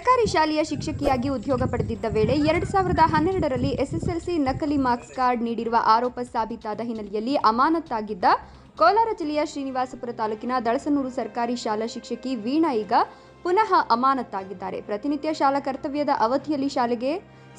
ಸರ್ಕಾರಿ ಶಾಲೆಯ ಶಿಕ್ಷಕಿಯಾಗಿ ಉದ್ಯೋಗ ಪಡೆದಿದ್ದ ವೇಳೆ ಎರಡು ಸಾವಿರದ ಹನ್ನೆರಡರಲ್ಲಿ ಎಸ್ಎಸ್ಎಲ್ಸಿ ನಕಲಿ ಮಾರ್ಕ್ಸ್ ಕಾರ್ಡ್ ನೀಡಿರುವ ಆರೋಪ ಸಾಬೀತಾದ ಹಿನ್ನೆಲೆಯಲ್ಲಿ ಅಮಾನತ್ತಾಗಿದ್ದ ಕೋಲಾರ ಜಿಲ್ಲೆಯ ಶ್ರೀನಿವಾಸಪುರ ತಾಲೂಕಿನ ದಳಸನೂರು ಸರ್ಕಾರಿ ಶಾಲಾ ಶಿಕ್ಷಕಿ ವೀಣಾ ಈಗ ಪುನಃ ಅಮಾನತ್ತಾಗಿದ್ದಾರೆ ಪ್ರತಿನಿತ್ಯ ಶಾಲಾ ಕರ್ತವ್ಯದ ಅವಧಿಯಲ್ಲಿ ಶಾಲೆಗೆ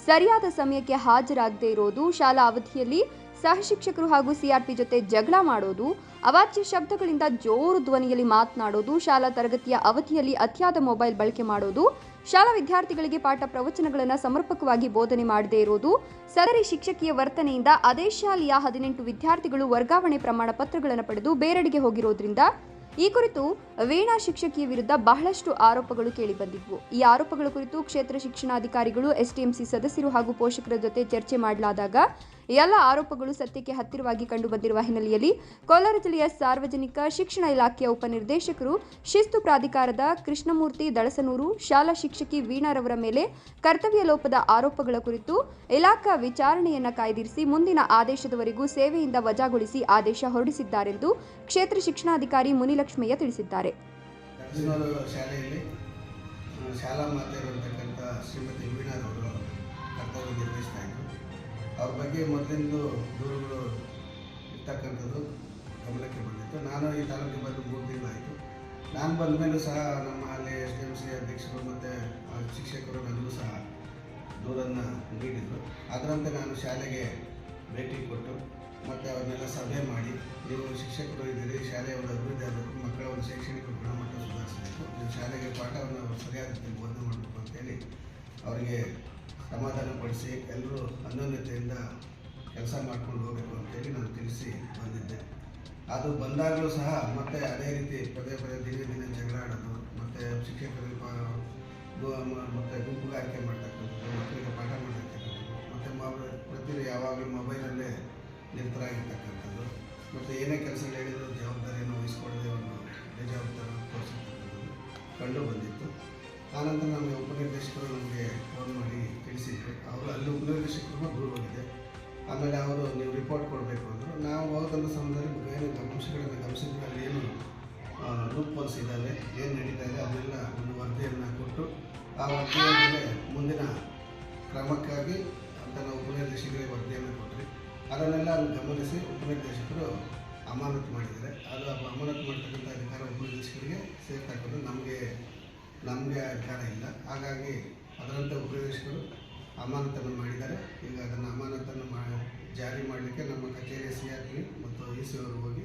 ಸರಿಯಾದ ಸಮಯಕ್ಕೆ ಹಾಜರಾಗದೇ ಇರೋದು, ಶಾಲಾ ಅವಧಿಯಲ್ಲಿ ಸಹಶಿಕ್ಷಕರು ಹಾಗೂ ಸಿಆರ್ಪಿ ಜೊತೆ ಜಗಳ ಮಾಡೋದು, ಅವಾಚ್ಯ ಶಬ್ದಗಳಿಂದ ಜೋರು ಧ್ವನಿಯಲ್ಲಿ ಮಾತನಾಡೋದು, ಶಾಲಾ ತರಗತಿಯ ಅವಧಿಯಲ್ಲಿ ಅತಿಯಾದ ಮೊಬೈಲ್ ಬಳಕೆ ಮಾಡೋದು ಶಾಲಾ ವಿದ್ಯಾರ್ಥಿಗಳಿಗೆ ಪಾಠ ಪ್ರವಚನಗಳನ್ನು ಸಮರ್ಪಕವಾಗಿ ಬೋಧನೆ ಮಾಡದೇ ಇರುವುದು ಸದರಿ ಶಿಕ್ಷಕಿಯ ವರ್ತನೆಯಿಂದ ಅದೇ ಶಾಲೆಯ ಹದಿನೆಂಟು ವಿದ್ಯಾರ್ಥಿಗಳು ವರ್ಗಾವಣೆ ಪ್ರಮಾಣ ಪತ್ರಗಳನ್ನು ಪಡೆದು ಬೇರೆಡೆಗೆ ಹೋಗಿರೋದ್ರಿಂದ ಈ ಕುರಿತು ವೀಣಾ ಶಿಕ್ಷಕಿಯ ವಿರುದ್ಧ ಬಹಳಷ್ಟು ಆರೋಪಗಳು ಕೇಳಿಬಂದಿದ್ವು. ಈ ಆರೋಪಗಳ ಕುರಿತು ಕ್ಷೇತ್ರ ಶಿಕ್ಷಣಾಧಿಕಾರಿಗಳು ಎಸ್ಟಿಎಂಸಿ ಸದಸ್ಯರು ಹಾಗೂ ಪೋಷಕರ ಜೊತೆ ಚರ್ಚೆ ಮಾಡಲಾದಾಗ ಎಲ್ಲ ಆರೋಪಗಳು ಸತ್ಯಕ್ಕೆ ಹತ್ತಿರವಾಗಿ ಕಂಡುಬಂದಿರುವ ಹಿನ್ನೆಲೆಯಲ್ಲಿ ಕೋಲಾರ ಜಿಲ್ಲೆಯ ಸಾರ್ವಜನಿಕ ಶಿಕ್ಷಣ ಇಲಾಖೆಯ ಉಪನಿರ್ದೇಶಕರು ಶಿಸ್ತು ಪ್ರಾಧಿಕಾರದ ಕೃಷ್ಣಮೂರ್ತಿ ದಳಸನೂರು ಶಾಲಾ ಶಿಕ್ಷಕಿ ವೀಣಾರವರ ಮೇಲೆ ಕರ್ತವ್ಯ ಲೋಪದ ಆರೋಪಗಳ ಕುರಿತು ಇಲಾಖಾ ವಿಚಾರಣೆಯನ್ನ ಕಾಯ್ದಿರಿಸಿ ಮುಂದಿನ ಆದೇಶದವರೆಗೂ ಸೇವೆಯಿಂದ ವಜಾಗೊಳಿಸಿ ಆದೇಶ ಹೊರಡಿಸಿದ್ದಾರೆಂದು ಕ್ಷೇತ್ರ ಶಿಕ್ಷಣಾಧಿಕಾರಿ ಮುನಿಲಕ್ಷ್ಮಯ್ಯ ತಿಳಿಸಿದ್ದಾರೆ. ಶಾಲಾ ಮಾತೆಯರು ಶ್ರೀಮತಿ ವೀಣಾರವರು ಕರ್ತವ್ಯ ನಿರ್ವಹಿಸ್ತಾ ಇದ್ರು. ಅವ್ರ ಬಗ್ಗೆ ಮೊದಲಿಂದು ದೂರುಗಳು ಇರ್ತಕ್ಕಂಥದ್ದು ಗಮನಕ್ಕೆ ಬಂದಿತ್ತು. ನಾನು ಈ ತಾಲೂಕಿಗೆ ಬಂದು ಮೂರು ತಿಂಗಳಾಯಿತು ನಾನು ಬಂದ ಮೇಲೂ ಸಹ ನಮ್ಮ ಅಲ್ಲಿ ಎಸ್ ಡಿ ಎಂ ಸಿ ಅಧ್ಯಕ್ಷರು ಮತ್ತು ಶಿಕ್ಷಕರು ನನಗೂ ಸಹ ದೂರನ್ನು ನೀಡಿದರು. ಅದರಂತೆ ನಾನು ಶಾಲೆಗೆ ಭೇಟಿ ಕೊಟ್ಟು ಮತ್ತು ಅವನ್ನೆಲ್ಲ ಸಭೆ ಮಾಡಿ, ನೀವು ಶಿಕ್ಷಕರು ಇದ್ದೀರಿ, ಶಾಲೆಯ ಒಂದು ಅಭಿವೃದ್ಧಿ ಆಗಬೇಕು ಮಕ್ಕಳ ಒಂದು ಶೈಕ್ಷಣಿಕ ಗುಣಮಟ್ಟ ಸುಧಾರಿಸಬೇಕು. ನೀವು ಶಾಲೆಗೆ ಪಾಠವನ್ನು ಸರಿಯಾದ ಬೋಧನೆ ಮಾಡಬೇಕು ಅಂತೇಳಿ ಅವರಿಗೆ ಸಮಾಧಾನಪಡಿಸಿ ಎಲ್ಲರೂ ಅನ್ಯೋನ್ಯತೆಯಿಂದ ಕೆಲಸ ಮಾಡ್ಕೊಂಡು ಹೋಗಬೇಕು ಅಂತೇಳಿ ನಾನು ತಿಳಿಸಿ ಬಂದಿದ್ದೆ. ಅದು ಬಂದಾಗಲೂ ಸಹ ಮತ್ತೆ ಅದೇ ರೀತಿ ಪದೇ ಪದೇ ದಿನೇ ದಿನ ಜಗಳ ಆಡೋದು, ಮತ್ತು ಶಿಕ್ಷಕರಿಗೆ ಮತ್ತು ಗು- ಆಯ್ಕೆ ಗುಂಪುಗಾರಿಕೆ ಮಾಡ್ತಕ್ಕಂಥದ್ದು, ಮಕ್ಕಳಿಗೆ ಪಾಠ ಮಾಡ್ತಕ್ಕಂಥದ್ದು, ಮತ್ತು ಮೊಬೈಲ್ ಪ್ರತಿ ಯಾವಾಗಲೂ ಮೊಬೈಲಲ್ಲೇ ನಿರತರಾಗಿರ್ತಕ್ಕಂಥದ್ದು, ಮತ್ತು ಏನೇ ಕೆಲಸಗಳು ಹೇಳಿದ್ರು ಆನಂತರ ನಮ್ಮ ಉಪನಿರ್ದೇಶಕರು ನಮಗೆ ಫೋನ್ ಮಾಡಿ ತಿಳಿಸಿದ್ರು ಅವರು ಅಲ್ಲಿ ಉಪನಿರ್ದೇಶಕರು ದೂರ ಹೋಗಿದೆ ಆಮೇಲೆ ಅವರು ನೀವು ರಿಪೋರ್ಟ್ ಕೊಡಬೇಕು ಅಂದರು. ನಾವು ಹೋದಂಥ ಸಮಯದಲ್ಲಿ ಏನು ಅಂಶಗಳನ್ನು ಗಮನಿಸಿದ್ರೆ ಅಲ್ಲಿ ಏನು ಲೂಪ್ ಹೋಲ್ಸ್ ಇದ್ದಾವೆ, ಏನು ನಡೀತಾ ಇದೆ ಅದನ್ನೆಲ್ಲ ಒಂದು ವರದಿಯನ್ನು ಕೊಟ್ಟು ಆ ವರದಿಯ ಮೇಲೆ ಮುಂದಿನ ಕ್ರಮಕ್ಕಾಗಿ ಅಂತ ನಾವು ಉಪನಿರ್ದೇಶಕರಿಗೆ ವರದಿಯನ್ನು ಕೊಟ್ಟರೆ ಅದನ್ನೆಲ್ಲ ಗಮನಿಸಿ ಉಪನಿರ್ದೇಶಕರು ಅಮಾನತು ಮಾಡಿದ್ದಾರೆ. ಅದು ಅಮಾನತು ಮಾಡ್ತಕ್ಕಂಥ ಅಧಿಕಾರ ಉಪನಿರ್ದೇಶಕರಿಗೆ ಸೇರ್ತಕ್ಕಂಥ ನಮಗೆ ನಮಗೆ ಅಧಿಕಾರ ಇಲ್ಲ. ಹಾಗಾಗಿ ಅದರಂತೆ ಉಪನಿರ್ದೇಶಕರು ಅಮಾನತನ್ನು ಮಾಡಿದ್ದಾರೆ. ಈಗ ಅದನ್ನು ಅಮಾನತನ್ನು ಮಾ ಜಾರಿ ಮಾಡಲಿಕ್ಕೆ ನಮ್ಮ ಕಚೇರಿಯ ಸಿ ಆರ್ ಪಿ ಮತ್ತು ಇ ಸಿ ಅವರು ಹೋಗಿ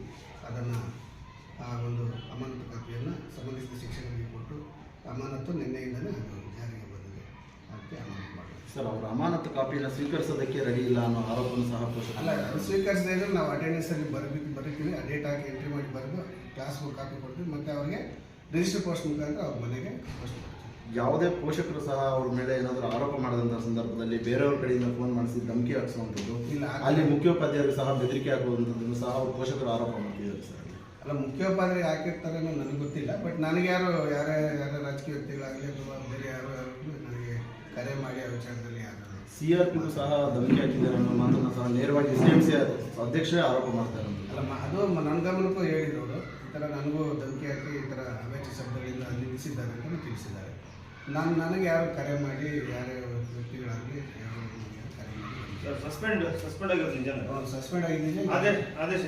ಅದನ್ನು ಆ ಒಂದು ಅಮಾನತು ಕಾಪಿಯನ್ನು ಸಂಬಂಧಿಸಿದ ಶಿಕ್ಷಕರಿಗೆ ಕೊಟ್ಟು ಅಮಾನತು ನಿನ್ನೆಯಿಂದಲೇ ಅದು ಜಾರಿಗೆ ಬಂದಿದೆ. ಅದಕ್ಕೆ ಅಮಾನತು ಮಾಡಿದೆ ಸರ್ ಅವರು ಅಮಾನತು ಕಾಪಿಯನ್ನು ಸ್ವೀಕರಿಸೋದಕ್ಕೆ ರೆಡಿ ಇಲ್ಲ ಅನ್ನೋ ಆರೋಪವನ್ನು ಸಹ ಅಲ್ಲ ಅದು ಸ್ವೀಕರಿಸದೇ ಇದ್ರೆ ನಾವು ಅಟೆಂಡೆನ್ಸಲ್ಲಿ ಬರಬೇಕು ಬರೀತೀವಿ. ಆ ಡೇಟ್ ಹಾಕಿ ಎಂಟ್ರಿ ಮಾಡಿ ಬರೆದು ಕ್ಲಾಸ್ ಬುಕ್ ಕಾಪಿ ಕೊಡ್ತೀವಿ. ಮತ್ತು ಅವರಿಗೆ ರಿಜಿಸ್ಟರ್ ಪೋಸ್ಟ್ ಮುಖಾಂತರ ಅವ್ರ ಮನೆಗೆ ಪೋಸ್ಟ್ ಯಾವುದೇ ಪೋಷಕರು ಸಹ ಅವ್ರ ಮೇಲೆ ಏನಾದರೂ ಆರೋಪ ಮಾಡಿದಂಥ ಸಂದರ್ಭದಲ್ಲಿ ಬೇರೆಯವ್ರ ಕಡೆಯಿಂದ ಫೋನ್ ಮಾಡಿಸಿ ಧಮಕಿ ಹಾಕಿಸುವಂಥದ್ದು ಇಲ್ಲ, ಅಲ್ಲಿ ಮುಖ್ಯೋಪಾಧ್ಯಾಯರು ಸಹ ಬೆದರಿಕೆ ಹಾಕುವಂಥದ್ದನ್ನು ಸಹ ಅವ್ರ ಪೋಷಕರು ಆರೋಪ ಮಾಡ್ತಿದ್ದಾರೆ ಸರ್ ಅಲ್ಲಿ. ಮುಖ್ಯೋಪಾಧ್ಯಾಯ ಹಾಕಿರ್ತಾರೇನೋ ನನಗೆ ಗೊತ್ತಿಲ್ಲ ಬಟ್ ನನಗೆ ಯಾರು ಯಾರೇ ಯಾರೇ ರಾಜಕೀಯ ವ್ಯಕ್ತಿಗಳಾಗಲಿ ಅಥವಾ ಬೇರೆ ಯಾರು ಯಾರು ನನಗೆ ಕರೆ ಮಾಡಿ ಆ ವಿಚಾರದಲ್ಲಿ ಯಾರು ಸಿ ಆರ್ ಪಿಗೂ ಸಹ ಧಮಕಿ ಹಾಕಿದ್ದಾರೆ ಅನ್ನೋ ಮಾತನ್ನು ಸಹ ನೇರವಾಗಿ ಸಿ ಎಂ ಸಿ ಅಧ್ಯಕ್ಷರೇ ಆರೋಪ ಮಾಡ್ತಾರೆ ಅಲ್ಲ ಅದು ನನ್ನ ಗಮನಕ್ಕೂ ಹೇಳಿದವರು ಥರ ನನಗೂ ಧಮಕಿ ಹಾಕಿ ಈ ಥರ ಅವೇಚ ಶಬ್ದಗಳಿಂದ ನಿಲ್ಲಿಸಿದ್ದಾರೆ ಅಂತಲೂ ತಿಳಿಸಿದ್ದಾರೆ. ನಾನು ನನಗೆ ಯಾರು ಕರೆ ಮಾಡಿ ಯಾರ್ಯಾವ ವ್ಯಕ್ತಿಗಳಾಗಲಿ ಯಾರು ಕರೆ ಮಾಡಿ ಸಸ್ಪೆಂಡ್ ಸಸ್ಪೆಂಡ್ ಆಗಿರೋದು ನಿಜ ಸಸ್ಪೆಂಡ್ ಆಗಿದ್ದೀನಿ. ಆದೇಶ